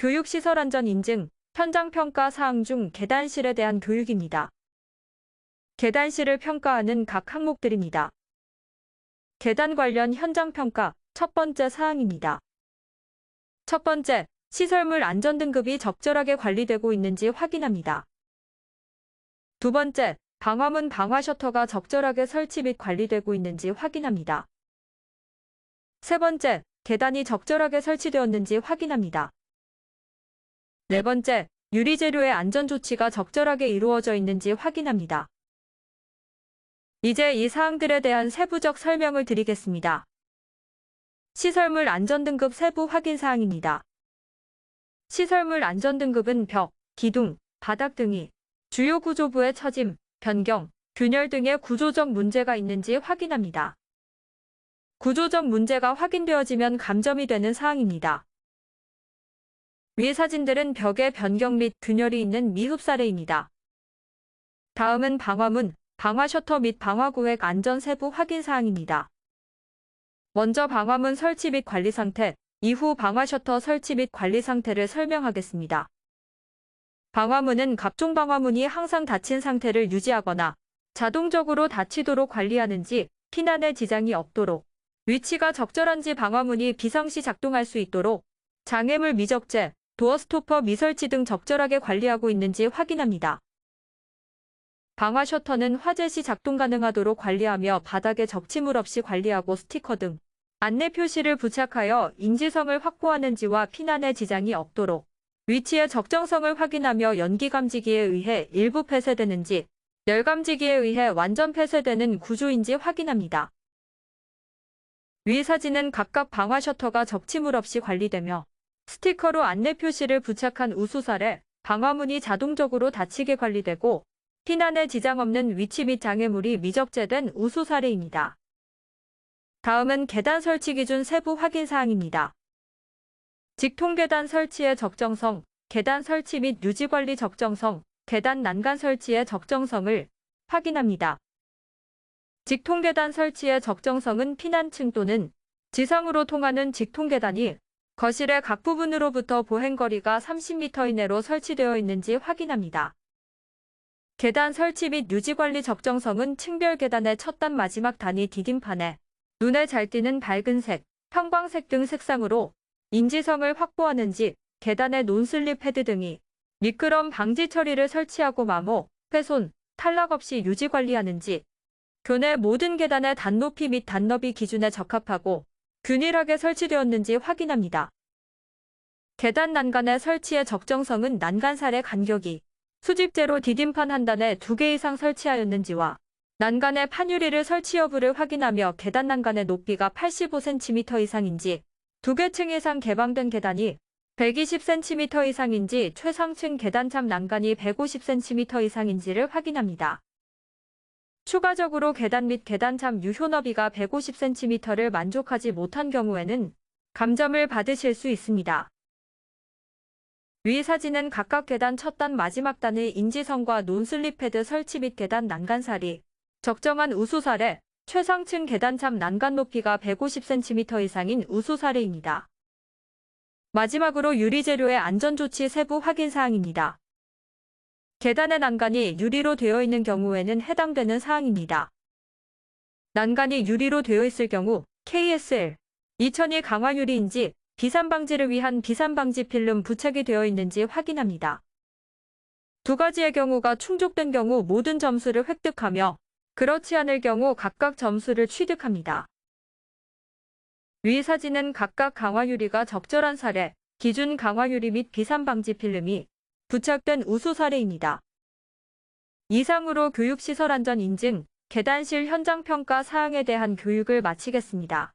교육시설 안전 인증, 현장 평가 사항 중 계단실에 대한 교육입니다. 계단실을 평가하는 각 항목들입니다. 계단 관련 현장 평가 첫 번째 사항입니다. 첫 번째, 시설물 안전 등급이 적절하게 관리되고 있는지 확인합니다. 두 번째, 방화문 방화 셔터가 적절하게 설치 및 관리되고 있는지 확인합니다. 세 번째, 계단이 적절하게 설치되었는지 확인합니다. 네 번째, 유리 재료의 안전 조치가 적절하게 이루어져 있는지 확인합니다. 이제 이 사항들에 대한 세부적 설명을 드리겠습니다. 시설물 안전등급 세부 확인 사항입니다. 시설물 안전등급은 벽, 기둥, 바닥 등이 주요 구조부의 처짐, 변경, 균열 등의 구조적 문제가 있는지 확인합니다. 구조적 문제가 확인되어지면 감점이 되는 사항입니다. 위 사진들은 벽의 변경 및 균열이 있는 미흡 사례입니다. 다음은 방화문, 방화 셔터 및 방화구획 안전 세부 확인 사항입니다. 먼저 방화문 설치 및 관리 상태, 이후 방화 셔터 설치 및 관리 상태를 설명하겠습니다. 방화문은 각종 방화문이 항상 닫힌 상태를 유지하거나 자동적으로 닫히도록 관리하는지 피난의 지장이 없도록 위치가 적절한지 방화문이 비상시 작동할 수 있도록 장애물 미적재, 도어 스토퍼 미설치 등 적절하게 관리하고 있는지 확인합니다. 방화 셔터는 화재 시 작동 가능하도록 관리하며 바닥에 적치물 없이 관리하고 스티커 등 안내 표시를 부착하여 인지성을 확보하는지와 피난의 지장이 없도록 위치의 적정성을 확인하며 연기 감지기에 의해 일부 폐쇄되는지 열 감지기에 의해 완전 폐쇄되는 구조인지 확인합니다. 위 사진은 각각 방화 셔터가 적치물 없이 관리되며 스티커로 안내 표시를 부착한 우수사례 방화문이 자동적으로 닫히게 관리되고 피난에 지장 없는 위치 및 장애물이 미적재된 우수 사례입니다. 다음은 계단 설치 기준 세부 확인 사항입니다. 직통 계단 설치의 적정성, 계단 설치 및 유지 관리 적정성, 계단 난간 설치의 적정성을 확인합니다. 직통 계단 설치의 적정성은 피난층 또는 지상으로 통하는 직통 계단이 거실의 각 부분으로부터 보행거리가 30m 이내로 설치되어 있는지 확인합니다. 계단 설치 및 유지관리 적정성은 층별 계단의 첫 단 마지막 단이 디딤판에 눈에 잘 띄는 밝은색, 형광색 등 색상으로 인지성을 확보하는지 계단의 논슬립 헤드 등이 미끄럼 방지 처리를 설치하고 마모, 훼손, 탈락 없이 유지 관리하는지 교내 모든 계단의 단높이 및 단너비 기준에 적합하고 균일하게 설치되었는지 확인합니다. 계단 난간의 설치의 적정성은 난간살의 간격이 수직재로 디딤판 한 단에 두 개 이상 설치하였는지와 난간의 판유리를 설치 여부를 확인하며 계단 난간의 높이가 85cm 이상인지 두 개 층 이상 개방된 계단이 120cm 이상인지 최상층 계단참 난간이 150cm 이상인지를 확인합니다. 추가적으로 계단 및 계단참 유효 너비가 150cm를 만족하지 못한 경우에는 감점을 받으실 수 있습니다. 위 사진은 각각 계단 첫 단 마지막 단의 인지성과 논슬립 패드 설치 및 계단 난간살이 적정한 우수 사례, 최상층 계단참 난간 높이가 150cm 이상인 우수 사례입니다. 마지막으로 유리 재료의 안전조치 세부 확인 사항입니다. 계단의 난간이 유리로 되어 있는 경우에는 해당되는 사항입니다. 난간이 유리로 되어 있을 경우 KSL 2000이 강화유리인지 비산 방지를 위한 비산 방지 필름 부착이 되어 있는지 확인합니다. 두 가지의 경우가 충족된 경우 모든 점수를 획득하며 그렇지 않을 경우 각각 점수를 취득합니다. 위 사진은 각각 강화유리가 적절한 사례, 기준 강화유리 및 비산 방지 필름이 부착된 우수 사례입니다. 이상으로 교육시설 안전 인증, 계단실 현장평가 사항에 대한 교육을 마치겠습니다.